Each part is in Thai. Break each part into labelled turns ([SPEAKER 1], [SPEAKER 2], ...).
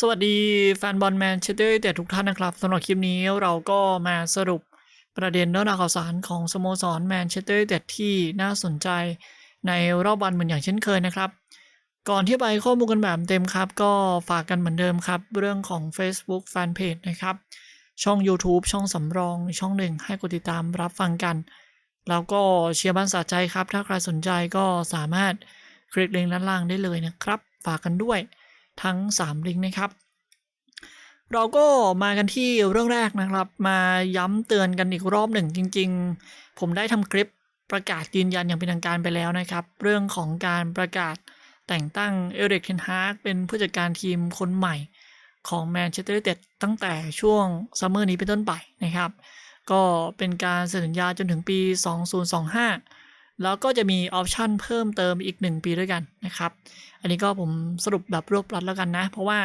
[SPEAKER 1] สวัสดีแฟนบอลแมนเชสเตอร์แต่ทุกท่านนะครับสำหรับคลิปนี้เราก็มาสรุปประเด็นเรื่องราวข่าวสารของสโมสรแมนเชสเตอร์แต่ที่น่าสนใจในรอบวันเหมือนอย่างเช่นเคยนะครับ ก่อนที่ไปข้อมูลกันแบบเต็มครับ ก็ฝากกันเหมือนเดิมครับ เรื่องของ Facebook Fanpage นะครับ ช่อง YouTube ช่องสำรองช่องหนึ่งให้กดติดตามรับฟังกัน แล้วก็เชียร์บ้านสาใจครับ ถ้าใครสนใจก็สามารถคลิกลิงก์ด้านล่างได้เลยนะครับ ฝากกันด้วย ทั้ง 3 ลิงก์นะครับ เราก็มากันที่เรื่องแรกนะครับ มาย้ำเตือนกันอีกรอบหนึ่งจริง ๆ ผมได้ทำคลิปประกาศยืนยันอย่างเป็นทางการไปแล้วนะครับ เรื่องของการประกาศแต่งตั้งเอริกเทนฮาร์กเป็นผู้จัดการทีมคนใหม่ของแมนเชสเตอร์ยูไนเต็ดตั้งแต่ช่วงซัมเมอร์นี้เป็นต้นไปนะครับ ก็เป็นการเซ็นสัญญาจนถึงปี 2025 แล้วก็จะมีออปชันเพิ่มเติมอีก 1 ปีด้วยกันนะครับ อันนี้ก็ผมสรุปแบบรวบรัดแล้วกันนะ เพราะว่า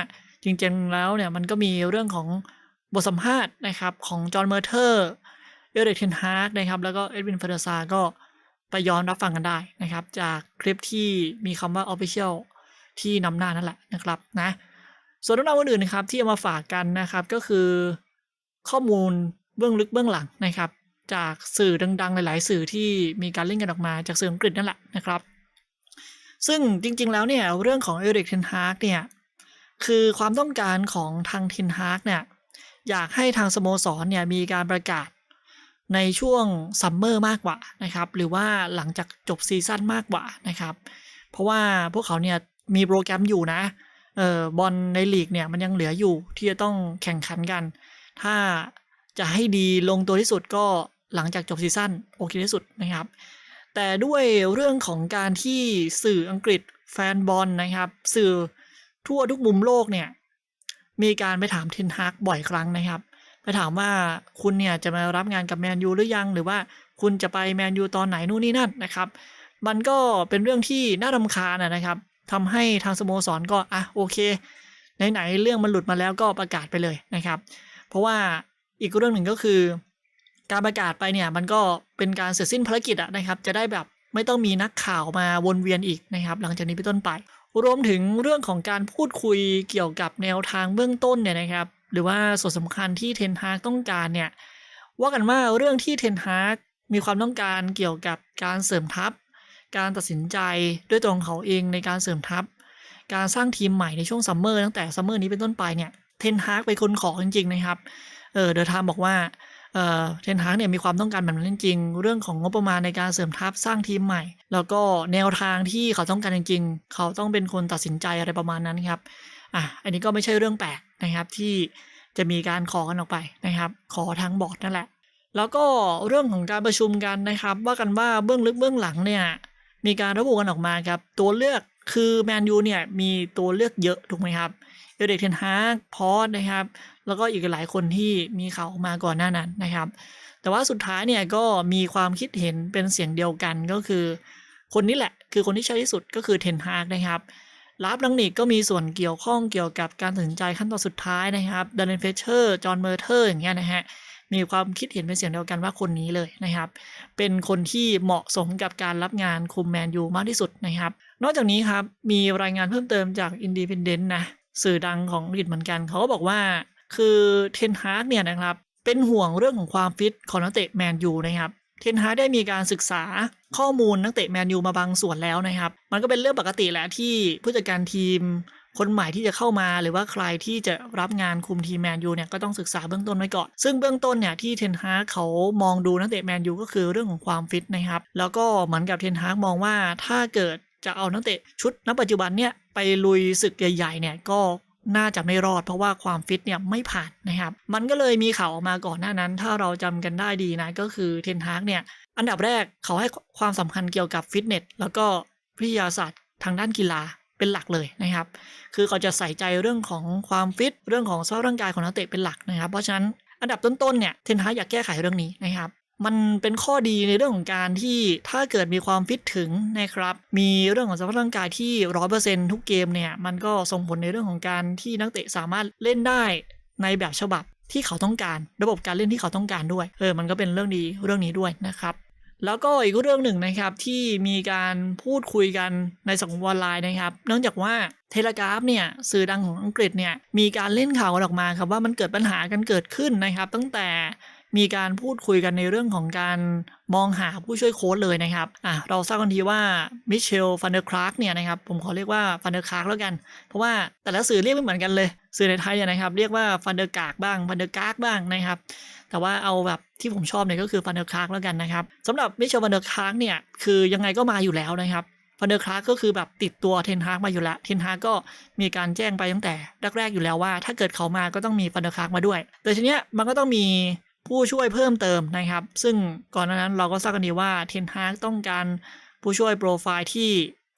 [SPEAKER 1] จริงๆแล้วเนี่ยมันก็มีเรื่องของบทสัมภาษณ์นะครับของจอห์นเมอร์เทอร์เอเดรกเทนฮาร์กนะครับแล้วก็เอ็ดวินเฟอร์ซาก็ไปย้อนรับฟังกันได้นะครับ จากคลิปที่มีคำว่า Official ที่นำหน้านั่นแหละนะครับนะส่วนเรื่องราวอื่นๆนะครับที่เอามาฝากกันนะครับก็คือข้อมูลเบื้องลึกเบื้องหลังนะครับ จากสื่อดังๆ หลาย ๆ สื่อที่มีการเล่นกันออกมาจากสื่ออังกฤษนั่นแหละนะครับ ซึ่งจริง ๆ แล้วเนี่ยเรื่องของเอริกเทนฮากเนี่ยคือความต้องการของทางเทนฮากเนี่ยอยากให้ทางสโมสรเนี่ยมีการประกาศในช่วงซัมเมอร์มากกว่านะครับหรือว่าหลังจากจบซีซั่นมากกว่านะครับเพราะว่าพวกเขาเนี่ยมีโปรแกรมอยู่นะเออบอลในลีกเนี่ยมันยังเหลืออยู่ที่จะต้องแข่งขันกัน ถ้าจะให้ดีลงตัวที่สุดก็หลังจากจบซีซั่นโอเคที่สุดนะครับ แต่ด้วยเรื่องของการที่สื่ออังกฤษแฟนบอลนะครับ สื่อทั่วทุกมุมโลกเนี่ย มีการไปถามเทนฮากบ่อยครั้งนะครับ ไปถามว่าคุณเนี่ยจะมารับงานกับแมนยูหรือยัง หรือว่าคุณจะไปแมนยูตอนไหนนู่นนี่นั่นนะครับ มันก็เป็นเรื่องที่น่ารำคาญนะนะครับทำให้ทางสโมสรก็อะโอเคไหนๆเรื่องมันหลุดมาแล้วก็ประกาศไปเลยนะครับ เพราะว่าอีกเรื่องหนึ่งก็คือ การประกาศไปเนี่ยมันก็เป็นการเสร็จสิ้นภารกิจอะนะครับ จะได้แบบไม่ต้องมีนักข่าวมาวนเวียนอีกนะครับ หลังจากนี้เป็นต้นไป รวมถึงเรื่องของการพูดคุยเกี่ยวกับแนวทางเบื้องต้นเนี่ยนะครับ หรือว่าส่วนสำคัญที่เทนฮากต้องการเนี่ยว่ากันว่าเรื่องที่เทนฮากมีความต้องการเกี่ยวกับการเสริมทัพ การตัดสินใจด้วยตัวของเขาเองในการเสริมทัพ การสร้างทีมใหม่ในช่วงซัมเมอร์ตั้งแต่ซัมเมอร์นี้เป็นต้นไปเนี่ยเทนฮากเป็นคนขอจริงๆนะครับเออเดอะไทม์บอกว่า เอ่อเทนฮากเนี่ยมีความต้องการแบบนั้นจริงๆเรื่องของงบประมาณในการเสริมทัพสร้างทีมใหม่ แล้วก็แนวทางที่เขาต้องการจริงๆ เขาต้องเป็นคนตัดสินใจอะไรประมาณนั้นครับอะอันนี้ก็ไม่ใช่เรื่องแปลกนะครับที่จะมีการขอกันออกไปนะครับ ขอทางบอร์ดนั่นแหละ แล้วก็เรื่องของการประชุมกันนะครับ ว่ากันว่าเบื้องลึกเบื้องหลังเนี่ยมีการระบุกันออกมาครับ ตัวเลือกคือแมนยูเนี่ยมีตัวเลือกเยอะถูกไหมครับเอเดกเทนฮากพอสนะครับ แล้วก็อีกหลายคนที่มีข่าวออกมาก่อนหน้านั้นนะครับ แต่ว่าสุดท้ายเนี่ยก็มีความคิดเห็นเป็นเสียงเดียวกันก็คือ คนนี้แหละคือคนที่ใช่ที่สุดก็คือเทนฮากนะครับลาฟลังนิกก็มีส่วนเกี่ยวข้องเกี่ยวกับการตัดสินใจขั้นตอนสุดท้ายนะครับดันเนนเฟเชอร์จอห์นเมอร์เทอร์อย่างเงี้ยนะฮะมีความคิดเห็นเป็นเสียงเดียวกันว่าคนนี้เลยนะครับ เป็นคนที่เหมาะสมกับการรับงานคุมแมนยูมากที่สุดนะครับ นอกจากนี้ครับ มีรายงานเพิ่มเติมจากอินดีพ n เดนต์นะ สื่อดังของอังกฤษเหมือนกัน เขาก็บอกว่า คือเทนฮากเนี่ยนะครับ เป็นห่วงเรื่องของความฟิตของนักเตะแมนยูนะครับเทนฮากได้มีการศึกษาข้อมูลนักเตะแมนยูมาบางส่วนแล้วนะครับ มันก็เป็นเรื่องปกติแหละที่ผู้จัดการทีมคนใหม่ที่จะเข้ามาหรือว่าใครที่จะรับงานคุมทีมแมนยูเนี่ยก็ต้องศึกษาเบื้องต้นไว้ก่อน ซึ่งเบื้องต้นเนี่ยที่เทนฮากเขามองดูนักเตะแมนยูก็คือเรื่องของความฟิตนะครับ แล้วก็เหมือนกับเทนฮากมองว่าถ้าเกิดจะเอานักเตะชุดณปัจจุบันเนี่ยไปลุยศึกใหญ่ๆเนี่ยก็ น่าจะไม่รอดเพราะว่าความฟิตเนี่ยไม่ผ่านนะครับ มันก็เลยมีข่าวออกมาก่อนหน้านั้น ถ้าเราจำกันได้ดีนะ ก็คือเทนฮากเนี่ยอันดับแรกเขาให้ความสำคัญเกี่ยวกับฟิตเนสแล้วก็วิทยาศาสตร์ทางด้านกีฬาเป็นหลักเลยนะครับ คือเขาจะใส่ใจเรื่องของความฟิตเรื่องของสภาพร่างกายของนักเตะเป็นหลักนะครับ เพราะฉะนั้นอันดับต้นๆเนี่ยเทนฮากอยากแก้ไขเรื่องนี้นะครับ มันเป็นข้อดีในเรื่องของการที่ถ้าเกิดมีความฟิตถึงนะครับ มีเรื่องของสภาพร่างกายที่ร้อยเปอร์เซ็นทุกเกมเนี่ยมันก็ส่งผลในเรื่องของการที่นักเตะสามารถเล่นได้ในแบบฉบับที่เขาต้องการ ระบบการเล่นที่เขาต้องการด้วยเออมันก็เป็นเรื่องดีเรื่องนี้ด้วยนะครับแล้วก็อีกเรื่องหนึ่งนะครับที่มีการพูดคุยกันในสังคมออนไลน์นะครับ เนื่องจากว่าเทเลกราฟเนี่ยสื่อดังของอังกฤษเนี่ยมีการเล่นข่าวออกมาครับว่ามันเกิดปัญหากันเกิดขึ้นนะครับ ตั้งแต่ มีการพูดคุยกันในเรื่องของการมองหาผู้ช่วยโค้ชเลยนะครับอะเราทราบกันทีว่ามิเชลฟันเดอร์คลาร์กเนี่ยนะครับผมขอเรียกว่าฟันเดอร์คลาร์กแล้วกัน เพราะว่าแต่ละสื่อเรียกไม่เหมือนกันเลย สื่อในไทยเนี่ยนะครับเรียกว่าฟันเดอร์กากบ้างฟันเดอร์กากบ้างนะครับแต่ว่าเอาแบบที่ผมชอบเนี่ยก็คือฟันเดอร์คลาร์กแล้วกันนะครับสำหรับมิเชลฟันเดอร์คลาร์กเนี่ยคือยังไงก็มาอยู่แล้วนะครับฟันเดอร์คลาร์กก็คือแบบติดตัวเทนฮากมาอยู่แล้ว เทนฮากก็มีการแจ้งไปตั้งแต่แรกๆอยู่แล้วว่า ถ้าเกิดเขามาก็ต้องมีฟันเดอร์คลาร์กมาด้วย แต่ทีเนี้ยมันก็ต้องมี ผู้ช่วยเพิ่มเติมนะครับ ซึ่งก่อนหน้านั้นเราก็ทราบกันดีว่าเทนฮากต้องการผู้ช่วยโปรไฟล์ที่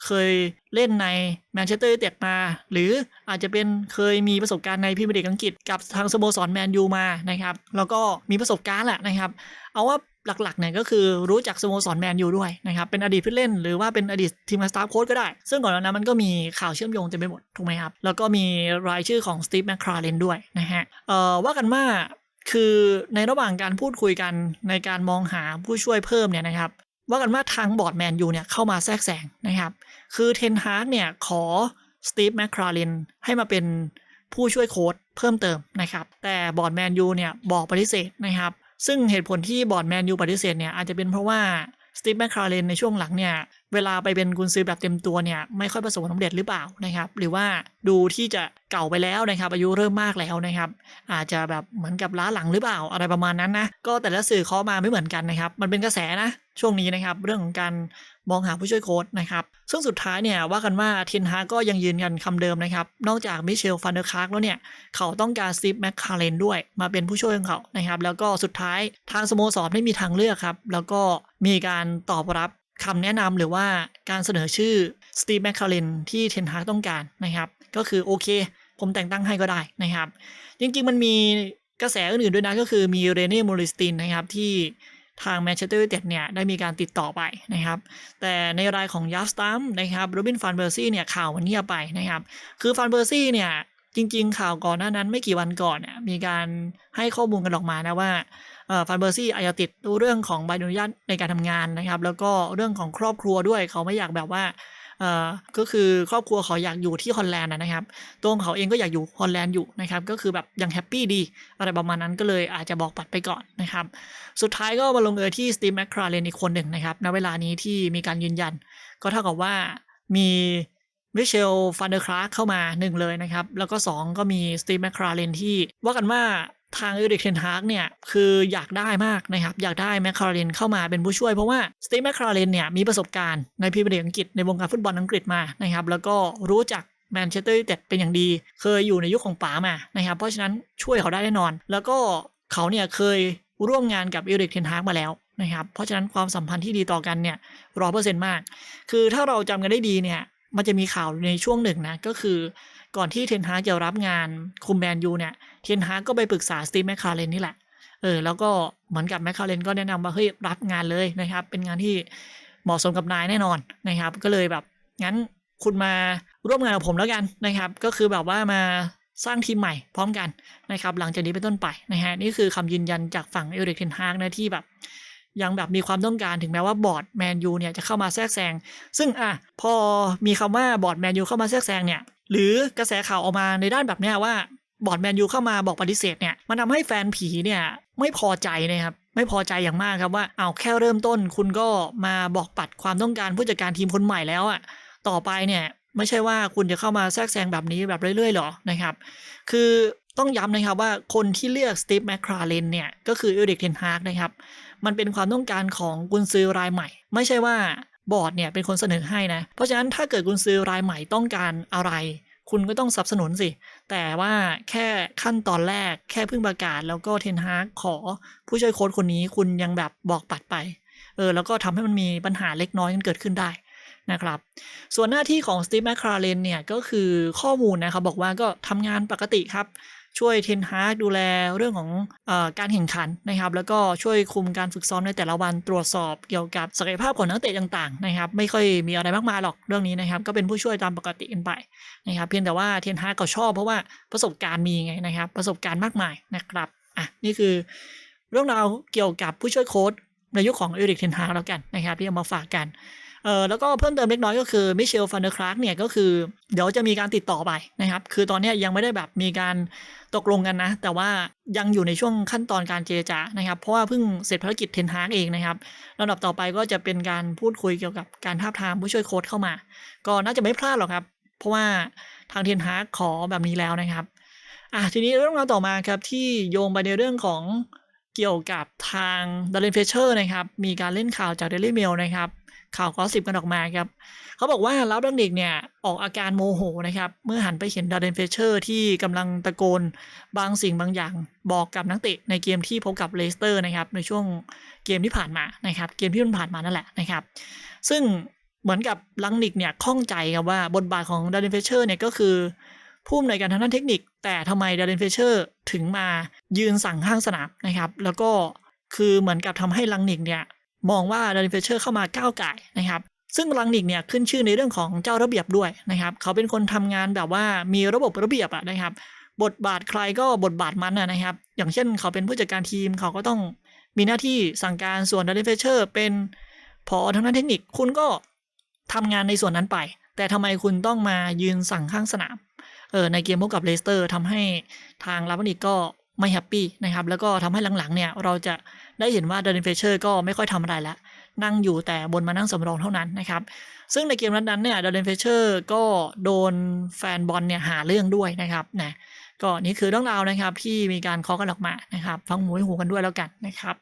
[SPEAKER 1] เคยเล่นในแมนเชสเตอร์ยูไนเต็ดมา หรืออาจจะเป็นเคยมีประสบการณ์ในพรีเมียร์ลีกอังกฤษกับทางสโมสรแมนยูมานะครับ แล้วก็มีประสบการณ์แหละนะครับ เอาว่าหลักๆเนี่ยก็คือรู้จักสโมสรแมนยูด้วยนะครับ เป็นอดีตผู้เล่นหรือว่าเป็นอดีตทีมสตาฟโค้ชก็ได้ ซึ่งก่อนหน้านั้นมันก็มีข่าวเชื่อมโยงเต็มไปหมด ถูกไหมครับ แล้วก็มีรายชื่อของสตีฟแมคคราเลนด้วยนะฮะเอ่อว่ากันว่า คือในระหว่างการพูดคุยกันในการมองหาผู้ช่วยเพิ่มเนี่ยนะครับ ว่ากันว่าทางบอร์ดแมนยูเนี่ยเข้ามาแทรกแซงนะครับ คือเทนฮากเนี่ยขอสตีฟแมคคราเลนให้มาเป็นผู้ช่วยโค้ชเพิ่มเติมนะครับ แต่บอร์ดแมนยูเนี่ยบอกปฏิเสธนะครับ ซึ่งเหตุผลที่บอร์ดแมนยูปฏิเสธเนี่ยอาจจะเป็นเพราะว่าสตีฟแมคคราเลนในช่วงหลังเนี่ย เวลาไปเป็นกุนซือแบบเต็มตัวเนี่ยไม่ค่อยประสบความสำเร็จหรือเปล่านะครับ หรือว่าดูที่จะเก่าไปแล้วนะครับ อายุเริ่มมากแล้วนะครับ อาจจะแบบเหมือนกับล้าหลังหรือเปล่าอะไรประมาณนั้นนะก็แต่ละสื่อเคามาไม่เหมือนกันนะครับ มันเป็นกระแสนะช่วงนี้นะครับ เรื่องของการมองหาผู้ช่วยโค้ชนะครับซึ่งสุดท้ายเนี่ยว่ากันว่าเทนฮาก็ยังยืนยันคำเดิมนะครับ นอกจากมิเชลฟันเดอร์คาร์กแล้วเนี่ย เขาต้องการสตีฟแมคคาร์เลนด้วยมาเป็นผู้ช่วยของเขานะครับ แล้วก็สุดท้ายทางสโมสรไม่มีทางเลือกครับ แล้วก็มีการตอบรับ คำแนะนำหรือว่าการเสนอชื่อสตีฟแมคคาร์เลนที่เทนฮากต้องการนะครับ ก็คือโอเค ผมแต่งตั้งให้ก็ได้นะครับ จริงๆมันมีกระแสอื่นๆด้วยนะก็คือมีเรเน่มูริสตินนะครับที่ทางแมนเชสเตอร์ยูไนเต็ดเนี่ยได้มีการติดต่อไปนะครับ แต่ในรายของยัฟสตัมนะครับโรบินฟันเบอร์ซี่เนี่ยข่าวมันเงียบไปนะครับ คือฟันเบอร์ซี่เนี่ยจริง ๆ ข่าวก่อนหน้านั้นไม่กี่วันก่อนเนี่ยมีการให้ข้อมูลกันออกมานะว่า ฟันเบอร์ซี่อาจจะติดเรื่องของใบอนุญาตในการทำงานนะครับ แล้วก็เรื่องของครอบครัวด้วยเขาไม่อยากแบบว่าก็คือครอบครัวเขาอยากอยู่ที่ฮอลแลนด์นะครับ ตัวของเขาเองก็อยากอยู่ฮอลแลนด์อยู่นะครับ ก็คือแบบยังแฮปปี้ดี อะไรประมาณนั้นก็เลยอาจจะบอกปัดไปก่อนนะครับ สุดท้ายก็มาลงเอยที่สตีฟแมคคราเลนอีกคนหนึ่งนะครับ ณ เวลานี้ที่มีการยืนยัน ก็เท่ากับว่ามีมิเชลฟันเดอร์คลาร์เข้ามาหนึ่งเลยนะครับ แล้วก็ 2 ก็มีสตีฟแมคคราเลนที่ว่ากันว่า ทางเอริกเทนฮากเนี่ยคืออยากได้มากนะครับอยากได้แมคคารเรนเข้ามาเป็นผู้ช่วยเพราะว่าสตีฟแมคคารเรนเนี่ยมีประสบการณ์ในพรีเมียร์ลีกอังกฤษในวงการฟุตบอลอังกฤษมานะครับแล้วก็รู้จักแมนเชสเตอร์ยูไนเต็ดเป็นอย่างดี เคยอยู่ในยุคของป๋ามานะครับเพราะฉะนั้นช่วยเขาได้แน่นอน แล้วก็เขาเนี่ยเคยร่วมงานกับเอริกเทนฮากมาแล้วนะครับเพราะฉะนั้นความสัมพันธ์ที่ดีต่อกันเนี่ยร้อเปอร์เซ็นต์มาก คือถ้าเราจำกันได้ดีเนี่ยมันจะมีข่าวในช่วงหนึ่งนะก็คือ ก่อนที่เทนฮาจะรับงานคุมแมนยูเนี่ย เทนฮาก็ไปปรึกษาสตีฟแมคคาเรนนี่แหละ เออ แล้วก็เหมือนกับแมคคาเรนก็แนะนำว่าเฮ้ยรับงานเลยนะครับ เป็นงานที่เหมาะสมกับนายแน่นอนนะครับ ก็เลยแบบงั้นคุณมาร่วมงานกับผมแล้วกันนะครับ ก็คือแบบว่ามาสร้างทีมใหม่พร้อมกันนะครับ หลังจากนี้เป็นต้นไปนะฮะนี่คือคำยืนยันจากฝั่งเอริกเทนฮากนะที่แบบ ยังแบบมีความต้องการถึงแม้ว่าบอร์ดแมนยูเนี่ยจะเข้ามาแทรกแซงซึ่งอะพอมีคำว่าบอร์ดแมนยูเข้ามาแทรกแซงเนี่ยหรือกระแสข่าวออกมาในด้านแบบเนี้ยว่าบอร์ดแมนยูเข้ามาบอกปฏิเสธเนี่ยมันทาให้แฟนผีเนี่ยไม่พอใจนะครับไม่พอใจอย่างมากครับว่าเอาแค่เริ่มต้นคุณก็มาบอกปัดความต้องการผู้จัดการทีมคนใหม่แล้วอะ่ะต่อไปเนี่ยไม่ใช่ว่าคุณจะเข้ามาแทรกแซงแบบนี้แบบเรื่อยๆหรอนะครับ คือต้องย้ำนะครับว่าคนที่เลือกสตีฟแมคคราเลนเนี่ยก็คือเอริกเทนฮาร์กนะครับ มันเป็นความต้องการของกุนซือรายใหม่ ไม่ใช่ว่าบอร์ดเนี่ยเป็นคนเสนอให้นะ เพราะฉะนั้นถ้าเกิดกุนซือรายใหม่ต้องการอะไร คุณก็ต้องสนับสนุนสิ แต่ว่าแค่ขั้นตอนแรกแค่เพิ่งประกาศแล้วก็เทนฮากขอผู้ช่วยโค้ชคนนี้คุณยังแบบบอกปัดไป เออแล้วก็ทำให้มันมีปัญหาเล็กน้อยกันเกิดขึ้นได้นะครับ ส่วนหน้าที่ของสตีฟแมคคาเรนเนี่ยก็คือข้อมูลนะครับบอกว่าก็ทำงานปกติครับ ช่วยเทนฮากดูแลเรื่องของอการแข่งขันนะครับ แล้วก็ช่วยคุมการฝึกซ้อมในแต่ละวันตรวจสอบเกี่ยวกับศักยภาพของนักเตะต่างๆนะครับ ไม่ค่อยมีอะไรมากมายหรอกเรื่องนี้นะครับ ก็เป็นผู้ช่วยตามปกติกันไปนะครับ เพียงแต่ว่าเทนฮากก็ชอบเพราะว่าประสบการณ์มีไงนะครับ ประสบการณ์มากมายนะครับอะนี่คือ เรื่องราวเกี่ยวกับผู้ช่วยโค้ชในยุคของเอริกเทนฮากแล้วกันนะครับ ที่เอามาฝากกัน เออแล้วก็เพิ่มเติมเล็กน้อยก็คือมิเชลฟันเดอร์คลาร์กเนี่ยก็คือเดี๋ยวจะมีการติดต่อไปนะครับ คือตอนนี้ยังไม่ได้แบบมีการตกลงกันนะ แต่ว่ายังอยู่ในช่วงขั้นตอนการเจรจานะครับ เพราะว่าเพิ่งเสร็จภารกิจเทนฮาร์กเองนะครับลำดับต่อไปก็จะเป็นการพูดคุยเกี่ยวกับการท้าทามผู้ช่วยโค้ชเข้ามา ก็น่าจะไม่พลาดหรอกครับ เพราะว่าทางเทนฮาร์กขอแบบนี้แล้วนะครับอะทีนี้เรื่องราวต่อมาครับที่โยงไปในเรื่องของเกี่ยวกับทางด a ร e n นเฟเชอร์นะครับ มีการเล่นข่าวจาก Daily Mail นะครับ ข่าวกอสิบกันออกมาครับเขาบอกว่าลาวดังเด็กเนี่ยออกอาการโมโหนะครับ เมื่อหันไปเห็นด a ร e n นเฟเชอร์ที่กำลังตะโกนบางสิ่งบางอย่างบอกกับนักเตะในเกมที่พบกับเลสเตอร์นะครับ ในช่วงเกมที่ผ่านมานะครับ เกมที่มันผ่านมานั่นแหละนะครับ ซึ่งเหมือนกับลังนิกเนี่ยข้องใจครับว่าบทบาทของด a ร e n นเฟเชอร์เนี่ยก็คือผู้อำนวยการทางด้านเทคนิค แต่ทำไมดาร์เรนเฟเชอร์ถึงมายืนสั่งข้างสนามนะครับ แล้วก็คือเหมือนกับทำให้ลังนิกเนี่ย มองว่าดาร์เรนเฟเชอร์เข้ามาก้าวไก่นะครับ ซึ่งลังนิกเนี่ยขึ้นชื่อในเรื่องของเจ้าระเบียบด้วยนะครับ เขาเป็นคนทำงานแบบว่ามีระบบระเบียบอะนะครับ บทบาทใครก็บทบาทมันอะนะครับ อย่างเช่นเขาเป็นผู้จัดการทีมเขาก็ต้องมีหน้าที่สั่งการส่วนดาร์เรนเฟเชอร์ เป็นพอทางด้านเทคนิคคุณก็ทำงานในส่วนนั้นไป แต่ทำไมคุณต้องมายืนสั่งข้างสนามเออในเกมพบกับเลสเตอร์ทำให้ทางลาบันิกก็ ไม่แฮปปี้นะครับแล้วก็ทำให้หลังๆเนี่ยเราจะได้เห็นว่าเดนเฟเชอร์ก็ไม่ค่อยทำอะไรแล้วนั่งอยู่แต่บนมานั่งสำรองเท่านั้นนะครับ ซึ่งในเกมนั้นๆเนี่ยเดนเฟเชอร์ก็โดนแฟนบอลเนี่ยหาเรื่องด้วยนะครับนะก็นี่คือเรื่องราวนะครับที่มีการเคาะกันออกมานะครับฟังหูให้หูกันด้วยแล้วกันนะครับ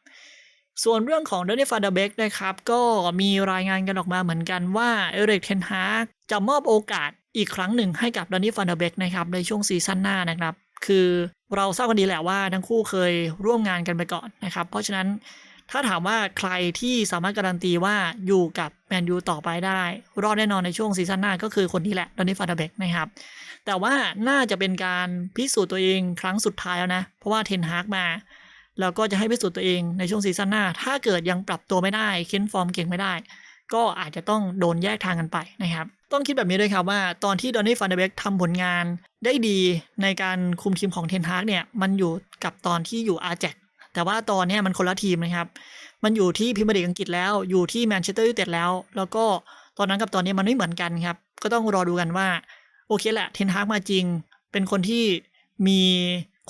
[SPEAKER 1] ส่วนเรื่องของเดนิฟาเดเบกนะครับก็มีรายงานกันออกมาเหมือนกันว่าเอริกเทนฮากจะมอบโอกาสอีกครั้งหนึ่งให้กับเดานิฟันเดเบกนะครับในช่วงซีซั่นหน้านะครับ คือเราทราบกันดีแหละว่าทั้งคู่เคยร่วมงานกันไปก่อนนะครับ เพราะฉะนั้นถ้าถามว่าใครที่สามารถการันตีว่าอยู่กับแมนยูต่อไปได้ รอดแน่นอนในช่วงซีซั่นหน้าก็คือคนนี้แหละดานิฟันเดเบกนะครับ แต่ว่าน่าจะเป็นการพิสูจน์ตัวเองครั้งสุดท้ายแล้วนะ เพราะว่าเทนฮากมา แล้วก็จะให้พิสูจน์ตัวเองในช่วงซีซั่นหน้า ถ้าเกิดยังปรับตัวไม่ได้เค้นฟอร์มเก่งไม่ได้ ก็อาจจะต้องโดนแยกทางกันไปนะครับ ต้องคิดแบบนี้ด้วยครับว่าตอนที่ดอนนี่ฟันเดเบกทำผลงานได้ดีในการคุมทีมของเทนฮากเนี่ยมันอยู่กับตอนที่อยู่อาแจกแต่ว่าตอนนี้มันคนละทีมนะครับ มันอยู่ที่พรีเมียร์ลีกอังกฤษแล้วอยู่ที่แมนเชสเตอร์ยูไนเต็ดแล้ว แล้วก็ตอนนั้นกับตอนนี้มันไม่เหมือนกันครับ ก็ต้องรอดูกันว่า โอเคแหละเทนฮากมาจริง เป็นคนที่มี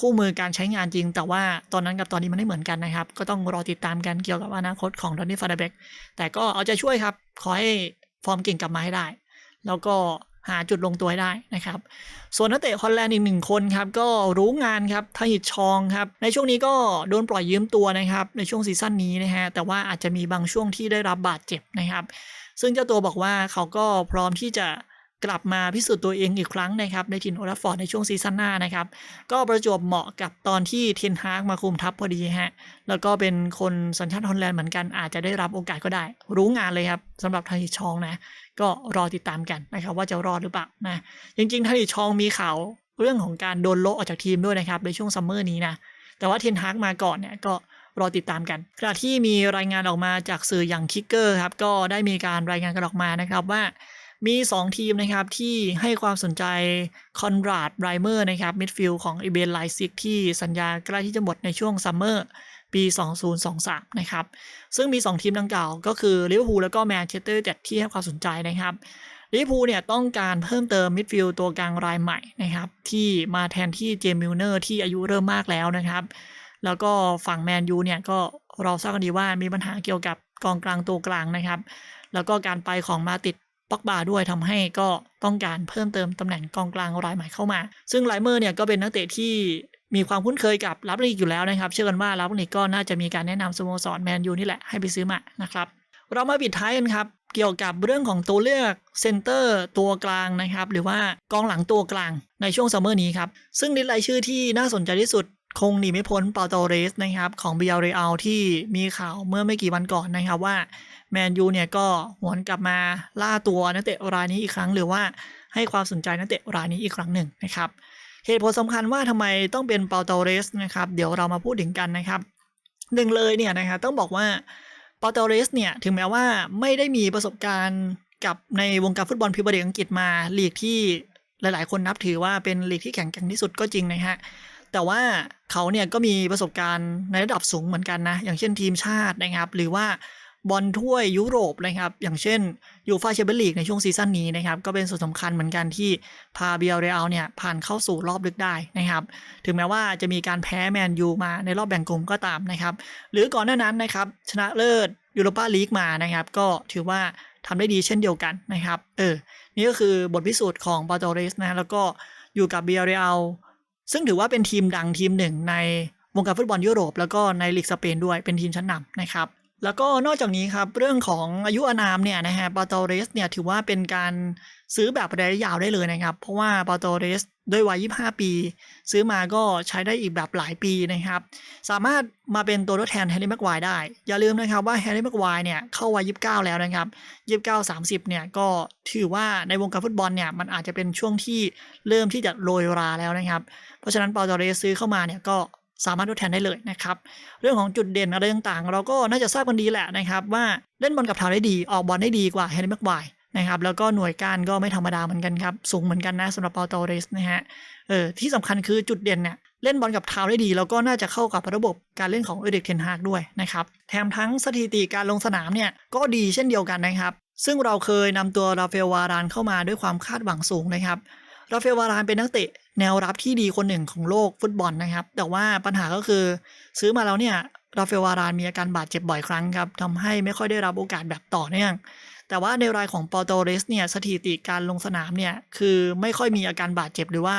[SPEAKER 1] คู่มือการใช้งานจริง แต่ว่าตอนนั้นกับตอนนี้มันไม่เหมือนกันนะครับ ก็ต้องรอติดตามกันเกี่ยวกับอนาคตของดอนนี่ฟาเดเบกแต่ก็เอาใจช่วยครับ ขอให้ฟอร์มเก่งกลับมาให้ได้ แล้วก็หาจุดลงตัวให้ได้นะครับ ส่วนนักเตะฮอลแลนด์อีกหนึ่งคนครับ ก็รู้งานครับทาฮิตชองครับ ในช่วงนี้ก็โดนปล่อยยืมตัวนะครับ ในช่วงซีซั่นนี้นะฮะ แต่ว่าอาจจะมีบางช่วงที่ได้รับบาดเจ็บนะครับ ซึ่งเจ้าตัวบอกว่าเขาก็พร้อมที่จะ กลับมาพิสูจน์ตัวเองอีกครั้งนะครับในถิ่นโอลาฟอร์ดในช่วงซีซั่นหน้านะครับ ก็ประจวบเหมาะกับตอนที่เทนฮากมาคุมทัพพอดีฮะ แล้วก็เป็นคนสัญชาติฮอลแลนด์เหมือนกันอาจจะได้รับโอกาสก็ได้ รู้งานเลยครับสำหรับทาฮิชองนะ ก็รอติดตามกันนะครับว่าจะรอดหรือเปล่านะจริงๆทาฮิชองมีข่าวเรื่องของการโดนโละออกจากทีมด้วยนะครับในช่วงซัมเมอร์นี้นะแต่ว่าเทนฮากมาก่อนเนี่ยก็รอติดตามกันขณะที่มีรายงานออกมาจากสื่ออย่างคิกเกอร์ครับก็ได้มีการรายงานกันออกมานะครับว่า มี 2 ทีมนะครับที่ให้ความสนใจคอนราดไรเมอร์นะครับมิดฟิลด์ของอีเบนไลซิกที่สัญญาใกล้ที่จะหมดในช่วงซัมเมอร์ปี 2023 นะครับ ซึ่งมี 2 ทีมดังกล่าวก็คือลิเวอร์พูลแล้วก็แมนเชสเตอร์เจ็ดที่ให้ความสนใจนะครับลิเวอร์พูลเนี่ยต้องการเพิ่มเติมมิดฟิลด์ตัวกลางรายใหม่นะครับที่มาแทนที่เจมิลเนอร์ที่อายุเริ่มมากแล้วนะครับแล้วก็ฝั่งแมนยูเนี่ยก็เราทราบกันดีว่ามีปัญหาเกี่ยวกับกองกลางตัวกลางนะครับ แล้วก็การไปของมาติด ป็อกบาด้วยทำให้ก็ต้องการเพิ่มเติมตำแหน่งกองกลางรายใหม่เข้ามา ซึ่งไลเมอร์เนี่ยก็เป็นนักเตะที่มีความคุ้นเคยกับลับลิกอยู่แล้วนะครับ เชื่อกันว่าลับลิกก็น่าจะมีการแนะนำสโมสรแมนยูนี่แหละให้ไปซื้อมานะครับ เรามาปิดท้ายกันครับ เกี่ยวกับเรื่องของตัวเลือกเซนเตอร์ตัวกลางนะครับ หรือว่ากองหลังตัวกลางในช่วงซัมเมอร์นี้ครับ ซึ่งลิสต์รายชื่อที่น่าสนใจที่สุด คงหนีไม่พ้นเปาโตเรสนะครับของบิยาเรอัลที่มีข่าวเมื่อไม่กี่วันก่อนนะครับว่าแมนยูเนี่ยก็หวนกลับมาล่าตัวนักเตะรายนี้อีกครั้ง หรือว่าให้ความสนใจนักเตะรายนี้อีกครั้งหนึ่งนะครับเหตุผลสำคัญว่าทำไมต้องเป็นเปาโตเรสนะครับเดี๋ยวเรามาพูดถึงกันนะครับหนึ่งเลยเนี่ยนะครับต้องบอกว่าเปาโตเรสเนี่ยถึงแม้ว่าไม่ได้มีประสบการณ์กับในวงการฟุตบอลพรีเมียร์ลีกอังกฤษมาลีกที่หลาย ๆ คนนับถือว่าเป็นลีกที่แข็งแกร่งที่สุดก็จริงนะฮะ แต่ว่าเขาเนี่ยก็มีประสบการณ์ในระดับสูงเหมือนกันนะ อย่างเช่นทีมชาตินะครับ หรือว่าบอลถ้วยยุโรปนะครับ อย่างเช่นยูฟาแชมเปี้ยนลีกในช่วงซีซั่นนี้นะครับ ก็เป็นส่วนสำคัญเหมือนกันที่พาเบียเรอัลเนี่ย ผ่านเข้าสู่รอบลึกได้นะครับ ถึงแม้ว่าจะมีการแพ้แมนยูมาในรอบแบ่งกลุ่มก็ตามนะครับ หรือก่อนหน้านั้นนะครับ ชนะเลิศยูโรปาลีกมานะครับ ก็ถือว่าทำได้ดีเช่นเดียวกันนะครับ เออ นี่ก็คือบทพิสูจน์ของปาโตเรสนะ แล้วก็อยู่กับเบียเรอัล ซึ่งถือว่าเป็นทีมดังทีมหนึ่งในวงการฟุตบอลยุโรป แล้วก็ในลีกสเปนด้วยเป็นทีมชั้นนำนะครับ แล้วก็นอกจากนี้ครับเรื่องของอายุอานามเนี่ยนะฮะปาโตเรสเนี่ยถือว่าเป็นการซื้อแบบระยะยาวได้เลยนะครับ เพราะว่าปาโตเรสด้วยวัย 25 ปี ซื้อมาก็ใช้ได้อีกแบบหลายปีนะครับ สามารถมาเป็นตัวทดแทนแฮร์รี่แม็กไวร์ได้ อย่าลืมนะครับว่าแฮร์รี่แม็กไวร์เนี่ยเข้าวัย 29 แล้วนะครับ 29 30 เนี่ยก็ถือว่าในวงการฟุตบอลเนี่ยมันอาจจะเป็นช่วงที่เริ่มที่จะโรยราแล้วนะครับ เพราะฉะนั้นปาโตเรสซื้อเข้ามาเนี่ยก็ สามารถทดแทนได้เลยนะครับ เรื่องของจุดเด่นอะไรต่างๆ เราก็น่าจะทราบกันดีแหละนะครับว่าเล่นบอลกับเท้าได้ดีออกบอลได้ดีกว่าแฮร์แม็กไวนะครับแล้วก็หน่วยการก็ไม่ธรรมดาเหมือนกันครับ สูงเหมือนกันนะสำหรับปาโตเรสนะฮะเออที่สำคัญคือจุดเด่นเนี่ยเล่นบอลกับเท้าได้ดี แล้วก็น่าจะเข้ากับระบบการเล่นของเอเด็กเทนฮากด้วยนะครับแถมทั้งสถิติการลงสนามเนี่ยก็ดีเช่นเดียวกันนะครับซึ่งเราเคยนำตัวราฟาเอลวารานเข้ามาด้วยความคาดหวังสูงนะครับราฟาเอลวารานเป็นนักเตะ แนวรับที่ดีคนหนึ่งของโลกฟุตบอลนะครับ แต่ว่าปัญหาก็คือซื้อมาแล้วเนี่ยราฟเอลวารานมีอาการบาดเจ็บบ่อยครั้งครับทำให้ไม่ค่อยได้รับโอกาสแบบต่อเนื่อง แต่ว่าในรายของปอโตเรสเนี่ยสถิติการลงสนามเนี่ยคือไม่ค่อยมีอาการบาดเจ็บหรือว่า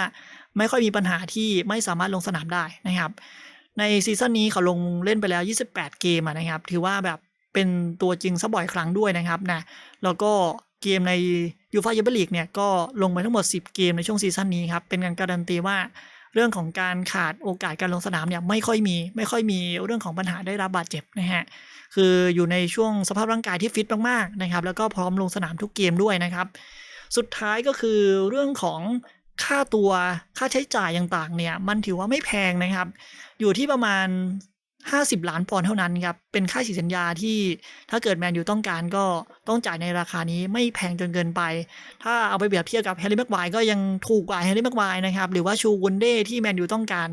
[SPEAKER 1] ไม่ค่อยมีปัญหาที่ไม่สามารถลงสนามได้นะครับ ในซีซั่นนี้เขาลงเล่นไปแล้ว 28 เกมนะครับ ถือว่าแบบเป็นตัวจริงซะบ่อยครั้งด้วยนะครับนะแล้วก็ เกมในยูฟ่าเยเบลีกเนี่ยก็ลงไปทั้งหมด 10 เกมในช่วงซีซั่นนี้ครับเป็นการการันตีว่าเรื่องของการขาดโอกาสการลงสนามเนี่ยไม่ค่อยมีไม่ค่อยมีเรื่องของปัญหาได้รับบาดเจ็บนะฮะคืออยู่ในช่วงสภาพร่างกายที่ฟิตมากๆนะครับแล้วก็พร้อมลงสนามทุกเกมด้วยนะครับ สุดท้ายก็คือเรื่องของค่าตัวค่าใช้จ่ายต่างๆเนี่ยมันถือว่าไม่แพงนะครับ อยู่ที่ประมาณ 50 ล้านปอนด์เท่านั้นครับ เป็นค่าฉีกสัญญาที่ถ้าเกิดแมนยูต้องการก็ต้องจ่ายในราคานี้ไม่แพงจนเกินไป ถ้าเอาไปเปรียบเทียบกับแฮร์รี่แม็กไวร์ก็ยังถูกกว่าแฮร์รี่แม็กไวร์นะครับ หรือว่าชูวุนเด้ที่แมนยูต้องการ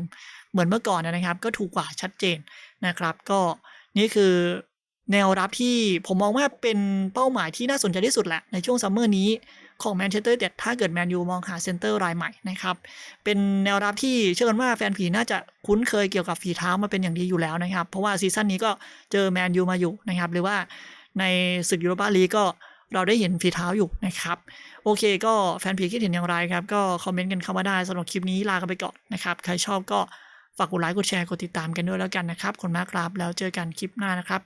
[SPEAKER 1] เหมือนเมื่อก่อนนะครับ ก็ถูกกว่าชัดเจนนะครับ ก็นี่คือแนวรับที่ผมมองว่าเป็นเป้าหมายที่น่าสนใจที่สุดแหละในช่วงซัมเมอร์นี้ ของแมนเชสเตอร์เด็ดถ้าเกิดแมนยูมองหาเซนเตอร์รายใหม่นะครับ เป็นแนวรับที่เชื่อกันว่าแฟนผีน่าจะคุ้นเคยเกี่ยวกับฝีเท้ามาเป็นอย่างดีอยู่แล้วนะครับ เพราะว่าซีซั่นนี้ก็เจอแมนยูมาอยู่นะครับ หรือว่าในศึกยูโรปาลีกก็เราได้เห็นฝีเท้าอยู่นะครับ โอเคก็แฟนผีคิดเห็นอย่างไรครับ ก็คอมเมนต์กันเข้ามาได้สำหรับคลิปนี้ลากันไปก่อนนะครับ ใครชอบก็ฝากกดไลค์กดแชร์กดติดตามกันด้วยแล้วกันนะครับคุณมากครับแล้วเจอกันคลิปหน้านะครับ